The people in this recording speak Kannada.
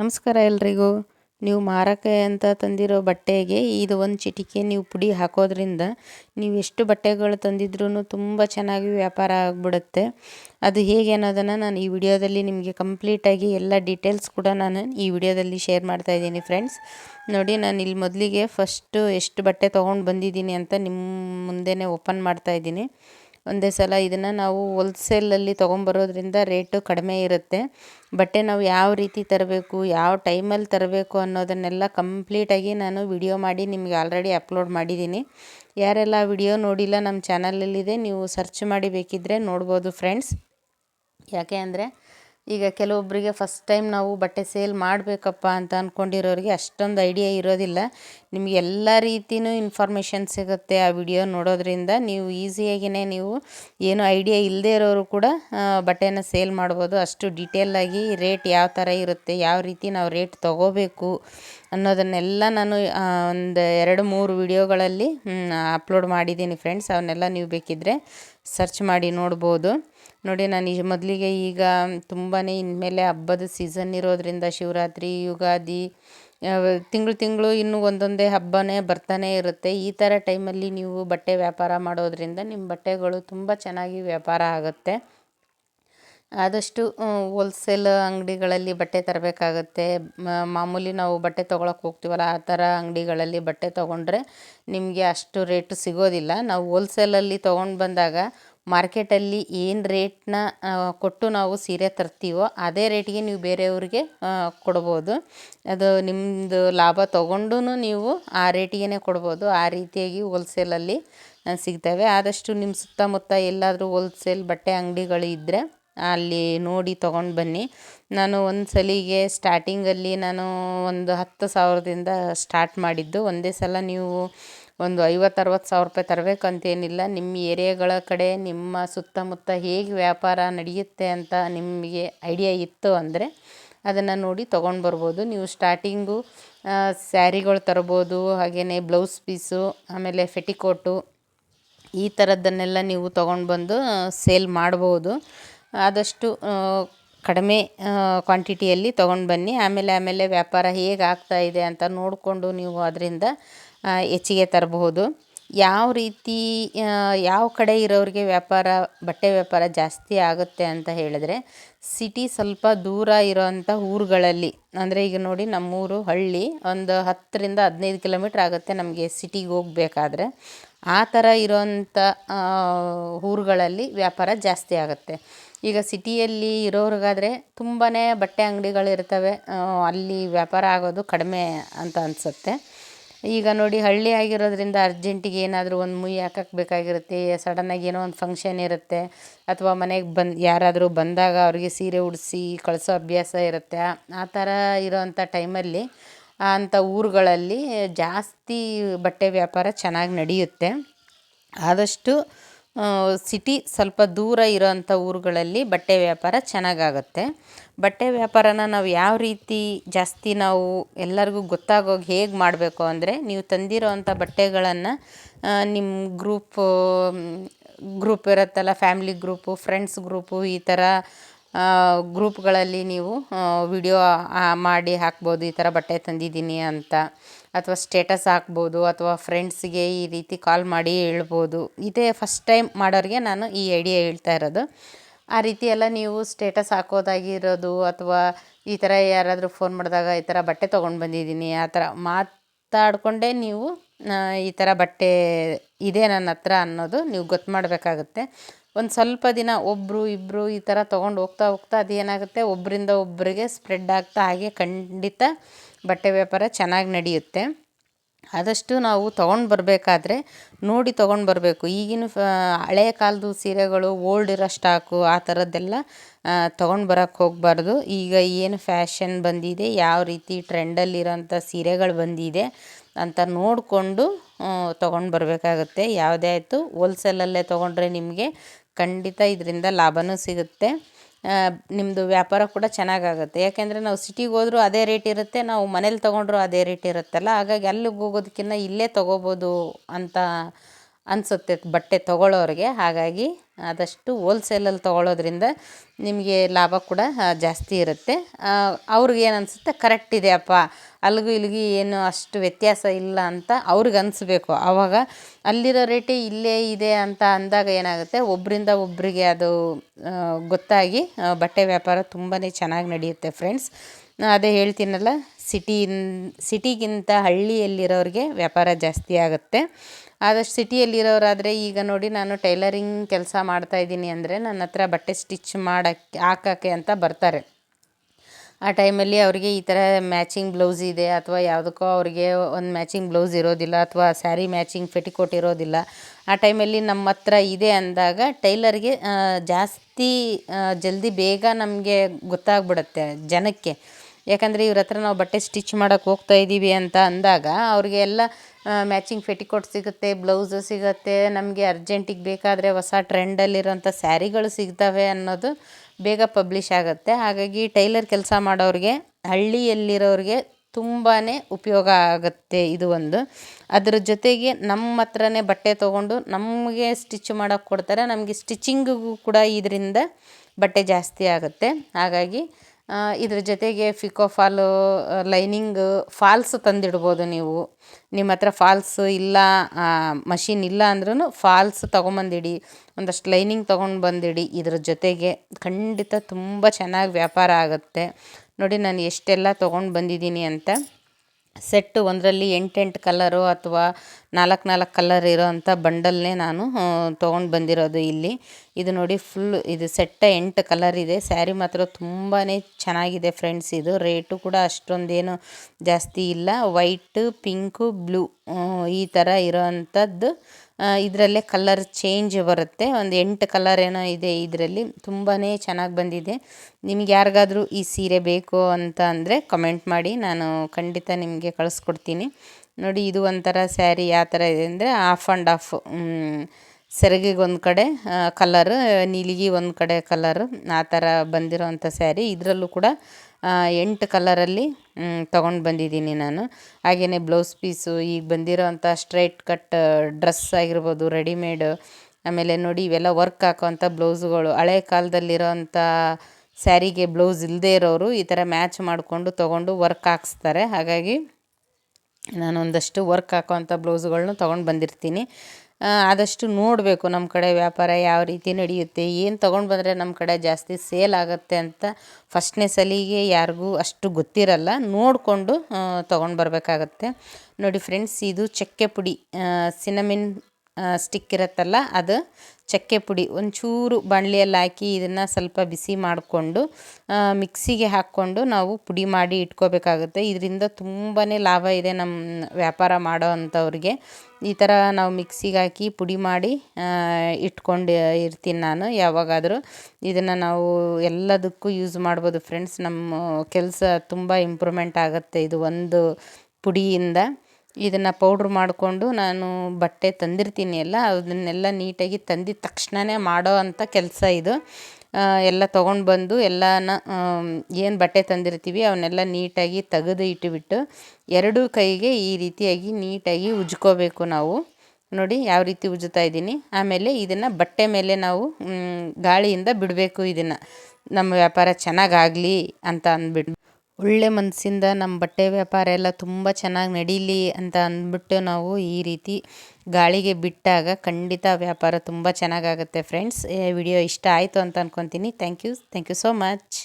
ನಮಸ್ಕಾರ ಎಲ್ರಿಗೂ. ನೀವು ಮಾರಕ್ಕೆ ಅಂತ ತಂದಿರೋ ಬಟ್ಟೆಗೆ ಇದು ಒಂದು ಚಿಟಿಕೆ. ನೀವು ಪುಡಿ ಹಾಕೋದ್ರಿಂದ ನೀವು ಎಷ್ಟು ಬಟ್ಟೆಗಳು ತಂದಿದ್ರೂ ತುಂಬ ಚೆನ್ನಾಗಿ ವ್ಯಾಪಾರ ಆಗಿಬಿಡುತ್ತೆ. ಅದು ಹೇಗೆ ಅನ್ನೋದನ್ನು ನಾನು ಈ ವಿಡಿಯೋದಲ್ಲಿ ನಿಮಗೆ ಕಂಪ್ಲೀಟಾಗಿ ಎಲ್ಲ ಡೀಟೇಲ್ಸ್ ಕೂಡ ನಾನು ಈ ವಿಡಿಯೋದಲ್ಲಿ ಶೇರ್ ಮಾಡ್ತಾ ಇದ್ದೀನಿ ಫ್ರೆಂಡ್ಸ್ ನೋಡಿ, ನಾನು ಇಲ್ಲಿ ಮೊದಲಿಗೆ ಫಸ್ಟು ಎಷ್ಟು ಬಟ್ಟೆ ತೊಗೊಂಡು ಬಂದಿದ್ದೀನಿ ಅಂತ ನಿಮ್ಮ ಮುಂದೆನೇ ಓಪನ್ ಮಾಡ್ತಾ ಇದ್ದೀನಿ. ಒಂದೇ ಸಲ ಇದನ್ನು ನಾವು ಹೋಲ್ಸೇಲಲ್ಲಿ ತೊಗೊಂಬರೋದ್ರಿಂದ ರೇಟು ಕಡಿಮೆ ಇರುತ್ತೆ. ಬಟ್ಟೆ ನಾವು ಯಾವ ರೀತಿ ತರಬೇಕು, ಯಾವ ಟೈಮಲ್ಲಿ ತರಬೇಕು ಅನ್ನೋದನ್ನೆಲ್ಲ ಕಂಪ್ಲೀಟಾಗಿ ನಾನು ವಿಡಿಯೋ ಮಾಡಿ ನಿಮಗೆ ಆಲ್ರೆಡಿ ಅಪ್ಲೋಡ್ ಮಾಡಿದ್ದೀನಿ ಯಾರೆಲ್ಲ ವಿಡಿಯೋ ನೋಡಿಲ್ಲ ನಮ್ಮ ಚಾನಲಲ್ಲಿದೆ ನೀವು ಸರ್ಚ್ ಮಾಡಿ ಬೇಕಿದ್ದರೆ ನೋಡ್ಬೋದು ಫ್ರೆಂಡ್ಸ್ ಯಾಕೆ ಅಂದರೆ ಈಗ ಕೆಲವೊಬ್ಬರಿಗೆ ಫಸ್ಟ್ ಟೈಮ್ ನಾವು ಬಟ್ಟೆ ಸೇಲ್ ಮಾಡಬೇಕಪ್ಪ ಅಂತ ಅಂದ್ಕೊಂಡಿರೋರಿಗೆ ಅಷ್ಟೊಂದು ಐಡಿಯಾ ಇರೋದಿಲ್ಲ. ನಿಮಗೆ ಎಲ್ಲ ರೀತಿಯೂ ಇನ್ಫಾರ್ಮೇಷನ್ ಸಿಗುತ್ತೆ ಆ ವಿಡಿಯೋ ನೋಡೋದ್ರಿಂದ. ನೀವು ಈಸಿಯಾಗಿಯೇ ನೀವು ಏನು ಐಡಿಯಾ ಇಲ್ಲದೇ ಇರೋರು ಕೂಡ ಬಟ್ಟೆನ ಸೇಲ್ ಮಾಡ್ಬೋದು. ಅಷ್ಟು ಡೀಟೇಲಾಗಿ ರೇಟ್ ಯಾವ ಥರ ಇರುತ್ತೆ, ಯಾವ ರೀತಿ ನಾವು ರೇಟ್ ತೊಗೋಬೇಕು ಅನ್ನೋದನ್ನೆಲ್ಲ ನಾನು ಒಂದು ಎರಡು ಮೂರು ವಿಡಿಯೋಗಳಲ್ಲಿ ಅಪ್ಲೋಡ್ ಮಾಡಿದ್ದೀನಿ ಫ್ರೆಂಡ್ಸ್. ಅವನ್ನೆಲ್ಲ ನೀವು ಬೇಕಿದ್ದರೆ ಸರ್ಚ್ ಮಾಡಿ ನೋಡ್ಬೋದು. ನೋಡಿ, ನಾನು ಈ ಮೊದಲಿಗೆ ಈಗ ತುಂಬಾ ಇನ್ಮೇಲೆ ಹಬ್ಬದ ಸೀಸನ್ ಇರೋದರಿಂದ ಶಿವರಾತ್ರಿ, ಯುಗಾದಿ ತಿಂಗಳು ತಿಂಗಳು ಇನ್ನೂ ಒಂದೊಂದೇ ಹಬ್ಬನೇ ಬರ್ತಾನೆ ಇರುತ್ತೆ. ಈ ಥರ ಟೈಮಲ್ಲಿ ನೀವು ಬಟ್ಟೆ ವ್ಯಾಪಾರ ಮಾಡೋದರಿಂದ ನಿಮ್ಮ ಬಟ್ಟೆಗಳು ತುಂಬ ಚೆನ್ನಾಗಿ ವ್ಯಾಪಾರ ಆಗುತ್ತೆ. ಆದಷ್ಟು ಹೋಲ್ಸೇಲ್ ಅಂಗಡಿಗಳಲ್ಲಿ ಬಟ್ಟೆ ತರಬೇಕಾಗತ್ತೆ. ಮಾಮೂಲಿ ನಾವು ಬಟ್ಟೆ ತೊಗೊಳಕ್ಕೆ ಹೋಗ್ತೀವಲ್ಲ, ಆ ಥರ ಅಂಗಡಿಗಳಲ್ಲಿ ಬಟ್ಟೆ ತೊಗೊಂಡ್ರೆ ನಿಮಗೆ ಅಷ್ಟು ರೇಟ್ ಸಿಗೋದಿಲ್ಲ. ನಾವು ಹೋಲ್ಸೇಲಲ್ಲಿ ತೊಗೊಂಡು ಬಂದಾಗ ಮಾರ್ಕೆಟಲ್ಲಿ ಏನು ರೇಟ್ನ ಕೊಟ್ಟು ನಾವು ಸೀರೆ ತರ್ತೀವೋ ಅದೇ ರೇಟಿಗೆ ನೀವು ಬೇರೆಯವ್ರಿಗೆ ಕೊಡ್ಬೋದು. ಅದು ನಿಮ್ಮದು ಲಾಭ ತೊಗೊಂಡು ನೀವು ಆ ರೇಟಿಗೆ ಕೊಡ್ಬೋದು. ಆ ರೀತಿಯಾಗಿ ಹೋಲ್ಸೇಲಲ್ಲಿ ಸಿಗ್ತವೆ. ಆದಷ್ಟು ನಿಮ್ಮ ಸುತ್ತಮುತ್ತ ಎಲ್ಲಾದರೂ ಹೋಲ್ಸೇಲ್ ಬಟ್ಟೆ ಅಂಗಡಿಗಳು ಇದ್ದರೆ ಅಲ್ಲಿ ನೋಡಿ ತೊಗೊಂಡು ಬನ್ನಿ. ನಾನು ಒಂದು ಸಲಿಗೆ ಸ್ಟಾರ್ಟಿಂಗಲ್ಲಿ ನಾನು ಒಂದು ಹತ್ತು ಸಾವಿರದಿಂದ ಸ್ಟಾರ್ಟ್ ಮಾಡಿದ್ದು. ಒಂದೇ ಸಲ ನೀವು ಒಂದು ಐವತ್ತು ಅರವತ್ತು ಸಾವಿರ ರೂಪಾಯಿ ತರಬೇಕಂತೇನಿಲ್ಲ. ನಿಮ್ಮ ಏರಿಯಾಗಳ ಕಡೆ, ನಿಮ್ಮ ಸುತ್ತಮುತ್ತ ಹೇಗೆ ವ್ಯಾಪಾರ ನಡೆಯುತ್ತೆ ಅಂತ ನಿಮಗೆ ಐಡಿಯಾ ಇತ್ತು ಅಂದರೆ ಅದನ್ನು ನೋಡಿ ತೊಗೊಂಡು ಬರ್ಬೋದು. ನೀವು ಸ್ಟಾರ್ಟಿಂಗು ಸ್ಯಾರಿಗಳು ತರ್ಬೋದು ಹಾಗೆಯೇ ಬ್ಲೌಸ್ ಪೀಸು ಆಮೇಲೆ ಫೆಟಿಕೋಟು ಈ ಥರದ್ದನ್ನೆಲ್ಲ ನೀವು ತೊಗೊಂಡು ಬಂದು ಸೇಲ್ ಮಾಡ್ಬೋದು. ಆದಷ್ಟು ಕಡಿಮೆ ಕ್ವಾಂಟಿಟಿಯಲ್ಲಿ ತೊಗೊಂಡು ಬನ್ನಿ. ಆಮೇಲೆ ಆಮೇಲೆ ವ್ಯಾಪಾರ ಹೇಗೆ ಆಗ್ತಾ ಇದೆ ಅಂತ ನೋಡಿಕೊಂಡು ನೀವು ಅದರಿಂದ ಹೆಚ್ಚಿಗೆ ತರಬಹುದು. ಯಾವ ರೀತಿ ಯಾವ ಕಡೆ ಇರೋರಿಗೆ ವ್ಯಾಪಾರ, ಬಟ್ಟೆ ವ್ಯಾಪಾರ ಜಾಸ್ತಿ ಆಗುತ್ತೆ ಅಂತ ಹೇಳಿದ್ರೆ ಸಿಟಿ ಸ್ವಲ್ಪ ದೂರ ಇರೋವಂಥ ಊರುಗಳಲ್ಲಿ, ಅಂದರೆ ಈಗ ನೋಡಿ ನಮ್ಮೂರು ಹಳ್ಳಿ, ಒಂದು ಹತ್ತರಿಂದ ಹದಿನೈದು ಕಿಲೋಮೀಟ್ರ್ ಆಗುತ್ತೆ ನಮಗೆ ಸಿಟಿಗೆ ಹೋಗಬೇಕಾದ್ರೆ. ಆ ಥರ ಇರೋವಂಥ ಊರುಗಳಲ್ಲಿ ವ್ಯಾಪಾರ ಜಾಸ್ತಿ ಆಗುತ್ತೆ. ಈಗ ಸಿಟಿಯಲ್ಲಿ ಇರೋರಿಗಾದರೆ ತುಂಬಾ ಬಟ್ಟೆ ಅಂಗಡಿಗಳಿರ್ತವೆ ಅಲ್ಲಿ ವ್ಯಾಪಾರ ಆಗೋದು ಕಡಿಮೆ ಅಂತ ಅನಿಸುತ್ತೆ. ಈಗ ನೋಡಿ ಹಳ್ಳಿ ಆಗಿರೋದ್ರಿಂದ ಅರ್ಜೆಂಟಿಗೆ ಏನಾದರೂ ಒಂದು ಮುಯ್ಯ ಹಾಕಕ್ಕೆ ಬೇಕಾಗಿರುತ್ತೆ. ಸಡನ್ನಾಗಿ ಏನೋ ಒಂದು ಫಂಕ್ಷನ್ ಇರುತ್ತೆ. ಅಥವಾ ಮನೆಗೆ ಬಂದು, ಯಾರಾದರೂ ಬಂದಾಗ ಅವರಿಗೆ ಸೀರೆ ಉಡಿಸಿ ಕಳಿಸೋ ಅಭ್ಯಾಸ ಇರುತ್ತೆ. ಆ ಥರ ಇರೋವಂಥ ಟೈಮಲ್ಲಿ ಅಂಥ ಊರುಗಳಲ್ಲಿ ಜಾಸ್ತಿ ಬಟ್ಟೆ ವ್ಯಾಪಾರ ಚೆನ್ನಾಗಿ ನಡೆಯುತ್ತೆ. ಆದಷ್ಟು ಸಿಟಿ ಸ್ವಲ್ಪ ದೂರ ಇರೋಂಥ ಊರುಗಳಲ್ಲಿ ಬಟ್ಟೆ ವ್ಯಾಪಾರ ಚೆನ್ನಾಗಾಗುತ್ತೆ. ಬಟ್ಟೆ ವ್ಯಾಪಾರನ ನಾವು ಯಾವ ರೀತಿ ಜಾಸ್ತಿ ನಾವು ಎಲ್ಲರಿಗೂ ಗೊತ್ತಾಗೋಗಿ ಹೇಗೆ ಮಾಡಬೇಕು ಅಂದರೆ ನೀವು ತಂದಿರೋ ಅಂಥ ಬಟ್ಟೆಗಳನ್ನು ನಿಮ್ಮ ಗ್ರೂಪ್ ಗ್ರೂಪ್ ಇರುತ್ತಲ್ಲ, ಫ್ಯಾಮ್ಲಿ ಗ್ರೂಪು, ಫ್ರೆಂಡ್ಸ್ ಗ್ರೂಪು, ಈ ಥರ ಗ್ರೂಪ್ಗಳಲ್ಲಿ ನೀವು ವಿಡಿಯೋ ಮಾಡಿ ಹಾಕ್ಬೋದು, ಈ ಥರ ಬಟ್ಟೆ ತಂದಿದ್ದೀನಿ ಅಂತ. ಅಥವಾ ಸ್ಟೇಟಸ್ ಹಾಕ್ಬೋದು ಅಥವಾ ಫ್ರೆಂಡ್ಸ್ಗೆ ಈ ರೀತಿ ಕಾಲ್ ಮಾಡಿ ಹೇಳ್ಬೋದು. ಇದೇ ಫಸ್ಟ್ ಟೈಮ್ ಮಾಡೋರಿಗೆ ನಾನು ಈ ಐಡಿಯಾ ಹೇಳ್ತಾ ಇರೋದು. ಆ ರೀತಿ ಎಲ್ಲ ನೀವು ಸ್ಟೇಟಸ್ ಹಾಕೋದಾಗಿರೋದು ಅಥವಾ ಈ ಥರ ಯಾರಾದರೂ ಫೋನ್ ಮಾಡಿದಾಗ ಈ ಥರ ಬಟ್ಟೆ ತೊಗೊಂಡು ಬಂದಿದ್ದೀನಿ, ಆ ಥರ ಮಾತಾಡಿಕೊಂಡೇ ನೀವು ಈ ಥರ ಬಟ್ಟೆ ಇದೆ ನನ್ನ ಹತ್ರ ಅನ್ನೋದು ನೀವು ಗೊತ್ತು ಮಾಡಬೇಕಾಗುತ್ತೆ. ಒಂದು ಸ್ವಲ್ಪ ದಿನ ಒಬ್ಬರು ಇಬ್ಬರು ಈ ಥರ ತೊಗೊಂಡು ಹೋಗ್ತಾ ಹೋಗ್ತಾ ಅದೇನಾಗುತ್ತೆ? ಒಬ್ಬರಿಂದ ಒಬ್ಬರಿಗೆ ಸ್ಪ್ರೆಡ್ ಆಗ್ತಾ ಹಾಗೆ ಖಂಡಿತ ಬಟ್ಟೆ ವ್ಯಾಪಾರ ಚೆನ್ನಾಗಿ ನಡೆಯುತ್ತೆ. ಆದಷ್ಟು ನಾವು ತೊಗೊಂಡು ಬರಬೇಕಾದ್ರೆ ನೋಡಿ ತೊಗೊಂಡು ಬರಬೇಕು. ಈಗಿನ ಫ ಹಳೆಯ ಕಾಲದ ಸೀರೆಗಳು ಓಲ್ಡ್ ಇರೋ ಸ್ಟಾಕು ಆ ಥರದ್ದೆಲ್ಲ ತೊಗೊಂಡು ಬರೋಕ್ಕೆ ಹೋಗಬಾರ್ದು. ಈಗ ಏನು ಫ್ಯಾಷನ್ ಬಂದಿದೆ, ಯಾವ ರೀತಿ ಟ್ರೆಂಡಲ್ಲಿರೋಂಥ ಸೀರೆಗಳು ಬಂದಿದೆ ಅಂತ ನೋಡಿಕೊಂಡು ತೊಗೊಂಡು ಬರಬೇಕಾಗುತ್ತೆ. ಯಾವುದೇ ಆಯಿತು ಹೋಲ್ಸೇಲಲ್ಲೇ ತೊಗೊಂಡ್ರೆ ನಿಮಗೆ ಖಂಡಿತ ಇದರಿಂದ ಲಾಭವೂ ಸಿಗುತ್ತೆ. ನಿಮ್ಮದು ವ್ಯಾಪಾರ ಕೂಡ ಚೆನ್ನಾಗಾಗುತ್ತೆ. ಯಾಕೆಂದರೆ ನಾವು ಸಿಟಿಗೆ ಹೋದರೂ ಅದೇ ರೇಟ್ ಇರುತ್ತೆ, ನಾವು ಮನೇಲಿ ತೊಗೊಂಡ್ರೂ ಅದೇ ರೇಟ್ ಇರುತ್ತಲ್ಲ. ಹಾಗಾಗಿ ಅಲ್ಲಿಗೆ ಹೋಗೋದಕ್ಕಿಂತ ಇಲ್ಲೇ ತೊಗೋಬೋದು ಅಂತ ಅನಿಸುತ್ತೆ ಬಟ್ಟೆ ತೊಗೊಳ್ಳೋರಿಗೆ. ಹಾಗಾಗಿ ಆದಷ್ಟು ಹೋಲ್ಸೇಲಲ್ಲಿ ತೊಗೊಳೋದ್ರಿಂದ ನಿಮಗೆ ಲಾಭ ಕೂಡ ಜಾಸ್ತಿ ಇರುತ್ತೆ. ಅವ್ರಿಗೆ ಏನು ಅನಿಸುತ್ತೆ, ಕರೆಕ್ಟ್ ಇದೆಯಪ್ಪ ಅಲ್ಲಿಗೂ ಇಲ್ಲಿಗೂ ಏನು ಅಷ್ಟು ವ್ಯತ್ಯಾಸ ಇಲ್ಲ ಅಂತ ಅವ್ರಿಗೆ ಅನಿಸ್ಬೇಕು. ಆವಾಗ ಅಲ್ಲಿರೋ ರೇಟೇ ಇಲ್ಲೇ ಇದೆ ಅಂತ ಅಂದಾಗ ಏನಾಗುತ್ತೆ ಒಬ್ಬರಿಂದ ಒಬ್ಬರಿಗೆ ಅದು ಗೊತ್ತಾಗಿ ಬಟ್ಟೆ ವ್ಯಾಪಾರ ತುಂಬಾ ಚೆನ್ನಾಗಿ ನಡೆಯುತ್ತೆ ಫ್ರೆಂಡ್ಸ್ ಅದೇ ಹೇಳ್ತೀನಲ್ಲ ಸಿಟಿಯಿನ್ ಸಿಟಿಗಿಂತ ಹಳ್ಳಿಯಲ್ಲಿರೋರಿಗೆ ವ್ಯಾಪಾರ ಜಾಸ್ತಿ ಆಗುತ್ತೆ. ಆದಷ್ಟು ಸಿಟಿಯಲ್ಲಿರೋರಾದರೆ ಈಗ ನೋಡಿ ನಾನು ಟೈಲರಿಂಗ್ ಕೆಲಸ ಮಾಡ್ತಾಯಿದ್ದೀನಿ ಅಂದರೆ ನನ್ನ ಹತ್ರ ಬಟ್ಟೆ ಸ್ಟಿಚ್ ಮಾಡೋಕ್ಕೆ, ಹಾಕೋಕ್ಕೆ ಅಂತ ಬರ್ತಾರೆ. ಆ ಟೈಮಲ್ಲಿ ಅವರಿಗೆ ಈ ಥರ ಮ್ಯಾಚಿಂಗ್ ಬ್ಲೌಸ್ ಇದೆ ಅಥವಾ ಯಾವುದಕ್ಕೋ ಅವರಿಗೆ ಒಂದು ಮ್ಯಾಚಿಂಗ್ ಬ್ಲೌಸ್ ಇರೋದಿಲ್ಲ ಅಥವಾ ಸ್ಯಾರಿ ಮ್ಯಾಚಿಂಗ್ ಫೆಟಿಕೋಟ್ ಇರೋದಿಲ್ಲ. ಆ ಟೈಮಲ್ಲಿ ನಮ್ಮ ಹತ್ರ ಇದೆ ಅಂದಾಗ ಟೈಲರ್ಗೆ ಜಾಸ್ತಿ ಜಲ್ದಿ ಬೇಗ ನಮಗೆ ಗೊತ್ತಾಗ್ಬಿಡುತ್ತೆ ಜನಕ್ಕೆ. ಯಾಕಂದರೆ ಇವ್ರ ಹತ್ರ ನಾವು ಬಟ್ಟೆ ಸ್ಟಿಚ್ ಮಾಡೋಕ್ಕೆ ಹೋಗ್ತಾ ಇದ್ದೀವಿ ಅಂತ ಅಂದಾಗ ಅವ್ರಿಗೆ ಎಲ್ಲ ಮ್ಯಾಚಿಂಗ್ ಫೆಟಿಕೋಟ್ ಸಿಗುತ್ತೆ ಬ್ಲೌಸು ಸಿಗುತ್ತೆ, ನಮಗೆ ಅರ್ಜೆಂಟಿಗೆ ಬೇಕಾದರೆ ಹೊಸ ಟ್ರೆಂಡಲ್ಲಿರೋಂಥ ಸ್ಯಾರಿಗಳು ಸಿಗ್ತವೆ ಅನ್ನೋದು ಬೇಗ ಪಬ್ಲಿಷ್ ಆಗುತ್ತೆ. ಹಾಗಾಗಿ ಟೈಲರ್ ಕೆಲಸ ಮಾಡೋರಿಗೆ, ಹಳ್ಳಿಯಲ್ಲಿರೋರಿಗೆ ತುಂಬಾ ಉಪಯೋಗ ಆಗುತ್ತೆ ಇದು ಒಂದು. ಅದರ ಜೊತೆಗೆ ನಮ್ಮ ಹತ್ರನೇ ಬಟ್ಟೆ ತೊಗೊಂಡು ನಮಗೆ ಸ್ಟಿಚ್ ಮಾಡೋಕ್ಕೆ ಕೊಡ್ತಾರೆ, ನಮಗೆ ಸ್ಟಿಚಿಂಗಿಗೂ ಕೂಡ ಇದರಿಂದ ಬಟ್ಟೆ ಜಾಸ್ತಿ ಆಗುತ್ತೆ. ಹಾಗಾಗಿ ಇದ್ರ ಜೊತೆಗೆ ಫಿಕೋ ಫಾಲು ಲೈನಿಂಗ್ ಫಾಲ್ಸ್ ತಂದಿಡ್ಬೋದು ನೀವು. ನಿಮ್ಮ ಹತ್ರ ಫಾಲ್ಸ್ ಇಲ್ಲ ಮಷಿನ್ ಇಲ್ಲ ಅಂದ್ರೂ ಫಾಲ್ಸ್ ತೊಗೊಂಬಂದಿಡಿ. ಒಂದಷ್ಟು ಲೈನಿಂಗ್ ತೊಗೊಂಡು ಬಂದಿಡಿ. ಇದ್ರ ಜೊತೆಗೆ ಖಂಡಿತ ತುಂಬ ಚೆನ್ನಾಗಿ ವ್ಯಾಪಾರ ಆಗುತ್ತೆ. ನೋಡಿ, ನಾನು ಎಷ್ಟೆಲ್ಲ ತೊಗೊಂಡು ಬಂದಿದ್ದೀನಿ ಅಂತ. ಸೆಟ್ಟು ಒಂದರಲ್ಲಿ ಎಂಟೆಂಟು ಕಲರು ಅಥವಾ ನಾಲ್ಕು ನಾಲ್ಕು ಕಲರ್ ಇರೋವಂಥ ಬಂಡಲ್ನೇ ನಾನು ತೊಗೊಂಡು ಬಂದಿರೋದು ಇಲ್ಲಿ. ಇದು ನೋಡಿ ಫುಲ್ ಇದು ಸೆಟ್ಟ ಎಂಟು ಕಲರ್ ಇದೆ. ಸ್ಯಾರಿ ಮಾತ್ರ ತುಂಬಾ ಚೆನ್ನಾಗಿದೆ ಫ್ರೆಂಡ್ಸ್ ಇದು. ರೇಟು ಕೂಡ ಅಷ್ಟೊಂದೇನು ಜಾಸ್ತಿ ಇಲ್ಲ. ವೈಟು ಪಿಂಕು ಬ್ಲೂ ಈ ಥರ ಇರೋವಂಥದ್ದು ಇದರಲ್ಲೇ ಕಲರ್ ಚೇಂಜ್ ಬರುತ್ತೆ. ಒಂದು ಎಂಟು ಕಲರ್ ಏನೋ ಇದೆ ಇದರಲ್ಲಿ. ತುಂಬಾ ಚೆನ್ನಾಗಿ ಬಂದಿದೆ. ನಿಮ್ಗೆ ಯಾರಿಗಾದರೂ ಈ ಸೀರೆ ಬೇಕು ಅಂತ ಅಂದರೆ ಕಮೆಂಟ್ ಮಾಡಿ. ನಾನು ಖಂಡಿತ ನಿಮಗೆ ಕಳಿಸ್ಕೊಡ್ತೀನಿ. ನೋಡಿ ಇದು ಒಂಥರ ಸ್ಯಾರಿ ಯಾವ ಥರ ಇದೆ ಅಂದರೆ ಆಫ್ ಆ್ಯಂಡ್ ಆಫ್ ಸೆರಗಿಗೆ ಒಂದು ಕಡೆ ಕಲರ್ ನೀಲಿಗೆ ಒಂದು ಕಡೆ ಕಲರ್ ಆ ಥರ ಬಂದಿರೋವಂಥ ಸ್ಯಾರಿ. ಇದರಲ್ಲೂ ಕೂಡ ಎಂಟು ಕಲರಲ್ಲಿ ತೊಗೊಂಡು ಬಂದಿದ್ದೀನಿ ನಾನು. ಹಾಗೆಯೇ ಬ್ಲೌಸ್ ಪೀಸು ಈಗ ಬಂದಿರೋವಂಥ ಸ್ಟ್ರೈಟ್ ಕಟ್ ಡ್ರೆಸ್ ಆಗಿರ್ಬೋದು ರೆಡಿಮೇಡ್ ಆಮೇಲೆ ನೋಡಿ ಇವೆಲ್ಲ ವರ್ಕ್ ಹಾಕೋವಂಥ ಬ್ಲೌಸ್ಗಳು ಹಳೆ ಕಾಲದಲ್ಲಿರೋವಂಥ ಸ್ಯಾರಿಗೆ ಬ್ಲೌಸ್ ಇಲ್ಲದೇ ಇರೋರು ಈ ಥರ ಮ್ಯಾಚ್ ಮಾಡಿಕೊಂಡು ತೊಗೊಂಡು ವರ್ಕ್ ಹಾಕ್ಸ್ತಾರೆ. ಹಾಗಾಗಿ ನಾನು ಒಂದಷ್ಟು ವರ್ಕ್ ಹಾಕೋವಂಥ ಬ್ಲೌಸ್ಗಳ್ನ ತೊಗೊಂಡು ಬಂದಿರ್ತೀನಿ. ಆದಷ್ಟು ನೋಡಬೇಕು ನಮ್ಮ ಕಡೆ ವ್ಯಾಪಾರ ಯಾವ ರೀತಿ ನಡೆಯುತ್ತೆ, ಏನು ತೊಗೊಂಡು ಬಂದರೆ ನಮ್ಮ ಕಡೆ ಜಾಸ್ತಿ ಸೇಲ್ ಆಗುತ್ತೆ ಅಂತ ಫಸ್ಟ್ನೇ ಸಲಿಗೆ ಯಾರಿಗೂ ಅಷ್ಟು ಗೊತ್ತಿರಲ್ಲ. ನೋಡಿಕೊಂಡು ತೊಗೊಂಡು ಬರಬೇಕಾಗತ್ತೆ. ನೋಡಿ ಫ್ರೆಂಡ್ಸ್ ಇದು ಚಕ್ಕೆ ಪುಡಿ ಸಿನಮಿನ್ ಸ್ಟಿಕ್ ಇರುತ್ತಲ್ಲ, ಅದು ಚಕ್ಕೆ ಪುಡಿ, ಒಂಚೂರು ಬಾಣಲಿಯಲ್ಲಿ ಹಾಕಿ ಇದನ್ನು ಸ್ವಲ್ಪ ಬಿಸಿ ಮಾಡಿಕೊಂಡು ಮಿಕ್ಸಿಗೆ ಹಾಕ್ಕೊಂಡು ನಾವು ಪುಡಿ ಮಾಡಿ ಇಟ್ಕೋಬೇಕಾಗುತ್ತೆ. ಇದರಿಂದ ತುಂಬಾ ಲಾಭ ಇದೆ ನಮ್ಮ ವ್ಯಾಪಾರ ಮಾಡೋ ಅಂಥವ್ರಿಗೆ. ಈ ಥರ ನಾವು ಮಿಕ್ಸಿಗೆ ಹಾಕಿ ಪುಡಿ ಮಾಡಿ ಇಟ್ಕೊಂಡು ಇರ್ತೀನಿ ನಾನು. ಯಾವಾಗಾದರೂ ಇದನ್ನು ನಾವು ಎಲ್ಲದಕ್ಕೂ ಯೂಸ್ ಮಾಡ್ಬೋದು ಫ್ರೆಂಡ್ಸ್ ನಮ್ಮ ಕೆಲಸ ತುಂಬ ಇಂಪ್ರೂವ್ಮೆಂಟ್ ಆಗುತ್ತೆ. ಇದು ಒಂದು ಪುಡಿಯಿಂದ. ಇದನ್ನು ಪೌಡ್ರ್ ಮಾಡಿಕೊಂಡು ನಾನು ಬಟ್ಟೆ ತಂದಿರ್ತೀನಿ ಎಲ್ಲ, ಅದನ್ನೆಲ್ಲ ನೀಟಾಗಿ ತಂದಿದ್ದ ತಕ್ಷಣನೇ ಮಾಡೋ ಅಂಥ ಕೆಲಸ ಇದು. ಎಲ್ಲ ತೊಗೊಂಡು ಬಂದು ಎಲ್ಲನ ಏನು ಬಟ್ಟೆ ತಂದಿರ್ತೀವಿ ಅವನ್ನೆಲ್ಲ ನೀಟಾಗಿ ತೆಗೆದು ಇಟ್ಟುಬಿಟ್ಟು ಎರಡೂ ಕೈಗೆ ಈ ರೀತಿಯಾಗಿ ನೀಟಾಗಿ ಉಜ್ಕೋಬೇಕು ನಾವು. ನೋಡಿ ಯಾವ ರೀತಿ ಉಜ್ಜುತ್ತಾ ಇದ್ದೀನಿ. ಆಮೇಲೆ ಇದನ್ನು ಬಟ್ಟೆ ಮೇಲೆ ನಾವು ಗಾಳಿಯಿಂದ ಬಿಡಬೇಕು ಇದನ್ನು. ನಮ್ಮ ವ್ಯಾಪಾರ ಚೆನ್ನಾಗಾಗಲಿ ಅಂತ ಅಂದ್ಬಿಟ್ಟು. ಒಳ್ಳೆ ಮನಸ್ಸಿಂದ ನಮ್ಮ ಬಟ್ಟೆ ವ್ಯಾಪಾರ ಎಲ್ಲ ತುಂಬ ಚೆನ್ನಾಗಿ ನಡೀಲಿ ಅಂತ ಅಂದ್ಬಿಟ್ಟು ನಾವು ಈ ರೀತಿ ಗಾಳಿಗೆ ಬಿಟ್ಟಾಗ ಖಂಡಿತ ವ್ಯಾಪಾರ ತುಂಬ ಚೆನ್ನಾಗಾಗುತ್ತೆ ಫ್ರೆಂಡ್ಸ್ ವಿಡಿಯೋ ಇಷ್ಟ ಆಯಿತು ಅಂತ ಅಂದ್ಕೊತೀನಿ thank you thank you so much